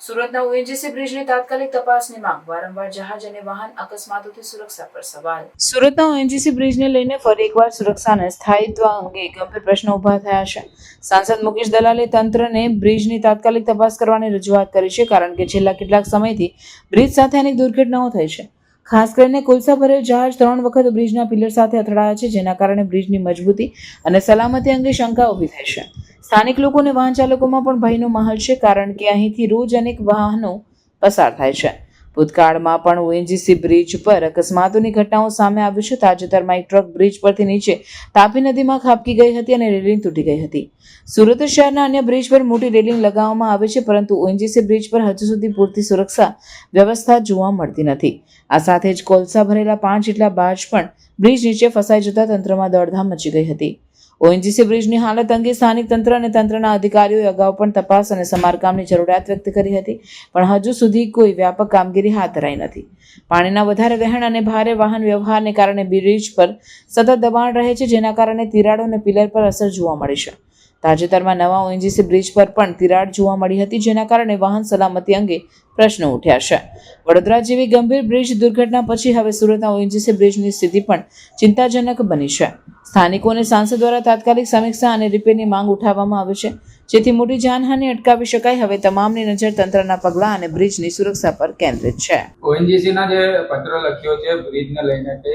સુરતના ઓએનજીસી બ્રિજની તાત્કાલિક તપાસની માંગ, વારંવાર જહાજ અને વાહન અકસ્માતોથી સુરક્ષા પર સવાલ. સુરતના ઓએનજીસી બ્રિજને લઈને ફરી એકવાર સુરક્ષાને સ્થાયિત્વ અંગે ગંભીર પ્રશ્નો ઊભા થયા છે. સાંસદ મુકેશ દલાલે તંત્રને બ્રિજની તાત્કાલિક તપાસ કરવાની રજૂઆત કરી છે, કારણ કે છેલ્લા કેટલાક સમયથી બ્રિજ સાથે અનેક દુર્ઘટનાઓ થઈ છે. ખાસ કરીને કોલસા ભરેલ જહાજ ત્રણ વખત બ્રિજના પિલર સાથે અથડાયા છે, જેના કારણે બ્રિજની મજબૂતી અને સલામતી અંગે શંકા ઊભી થઈ છે. સ્થાનિક લોકો અને વાહન ચાલકોમાં પણ ભયનો માહોલ છે, કારણ કે અહીંથી રોજ અનેક વાહનો પસાર થાય છે. ભૂતકાળમાં પણ ઓએનજીસી બ્રિજ પર અકસ્માતોની ઘટનાઓ સામે આવી છે. તાજેતરમાં એક ટ્રક બ્રિજ પરથી નીચે તાપી નદીમાં ખાબકી ગઈ હતી અને રેલિંગ તૂટી ગઈ હતી. સુરત શહેરના અન્ય બ્રિજ પર મોટી રેલિંગ લગાવવામાં આવે છે, પરંતુ ઓએનજીસી બ્રિજ પર હજુ સુધી પૂરતી સુરક્ષા વ્યવસ્થા જોવા મળતી નથી. આ સાથે જ કોલસા ભરેલા પાંચ જેટલા બાજ પણ બ્રિજ નીચે ફસાઈ જતા તંત્રમાં દોડધામ મચી ગઈ હતી. ઓએનજીસી બ્રિજની હાલત અંગે સ્થાનિક તંત્ર અને તંત્રના અધિકારીઓએ અગાઉ પણ તપાસ અને સમારકામની જરૂરિયાત વ્યક્ત કરી હતી, પણ હજુ સુધી કોઈ વ્યાપક કામગીરી હાથ ધરાઈ નથી. પાણીના વધારે વહેણ અને ભારે વાહન વ્યવહારને કારણે બ્રિજ પર સતત દબાણ રહે છે, જેના કારણે તિરાડો અને પિલર પર અસર જોવા મળી છે. તાજેતરમાં નવા ઓએનજીસી બ્રિજ પર પણ તિરાડ જોવા મળી હતી, જેના કારણે વાહન સલામતી અંગે પ્રશ્નો ઉઠ્યા છે. વડોદરા જેવી ગંભીર બ્રિજ દુર્ઘટના પછી હવે સુરતના ઓએનજીસી બ્રિજની સ્થિતિ પણ ચિંતાજનક બની છે. સ્થાનિકો અને સાંસદ દ્વારા તાત્કાલિક સમીક્ષા અને રિપેરની માંગ ઉઠાવવામાં આવી છે. જેથી મોટી જાનહાનિ અટકાવી શકાય. હવે તમામની નજર તંત્રના પગલાં અને બ્રિજની સુરક્ષા પર કેન્દ્રિત છે. ઓએનજીસી ના જે પત્ર લખ્યો છે બ્રિજને લઈને તે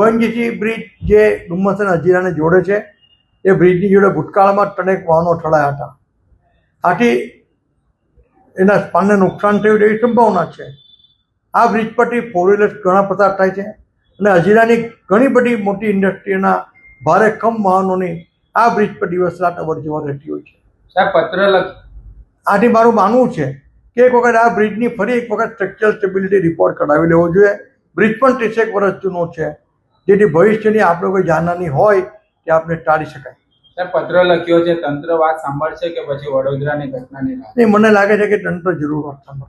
ઓએનજીસી બ્રિજ જે ડુમ્મસ અને હજીરાને જોડે છે એ બ્રિજની જોડે ભૂતકાળમાં ત્રણેક વાહનો અથડાયા હતા. આથી એના સ્પાનને નુકસાન થયું એવી સંભાવના છે. આ બ્રિજ પરથી ફોર વ્હીલર્સ ઘણા પસાર થાય છે અને હજીરાની ઘણી બધી મોટી ઇન્ડસ્ટ્રીના ભારે કમ વાહનોની આ બ્રિજ પર દિવસ રાત અવર જવર રહેતી હોય છે. સાહેબ પત્ર લખ. આથી મારું માનવું છે કે એક વખત આ બ્રિજની ફરી એક વખત સ્ટ્રક્ચરલ સ્ટેબિલિટી રિપોર્ટ કઢાવી લેવો જોઈએ. બ્રિજ પણ ત્રીસેક વર્ષ જૂનો છે. જેથી ભવિષ્યની આપણે કોઈ જાનહાની હોય તે આપણે ટાળી શકાય. સાહેબ પત્ર લખ્યો છે તંત્ર વાત સાંભળશે કે પછી વડોદરાની ઘટનાની રાહ મને લાગે છે કે તંત્ર જરૂર વાત સાંભળશે.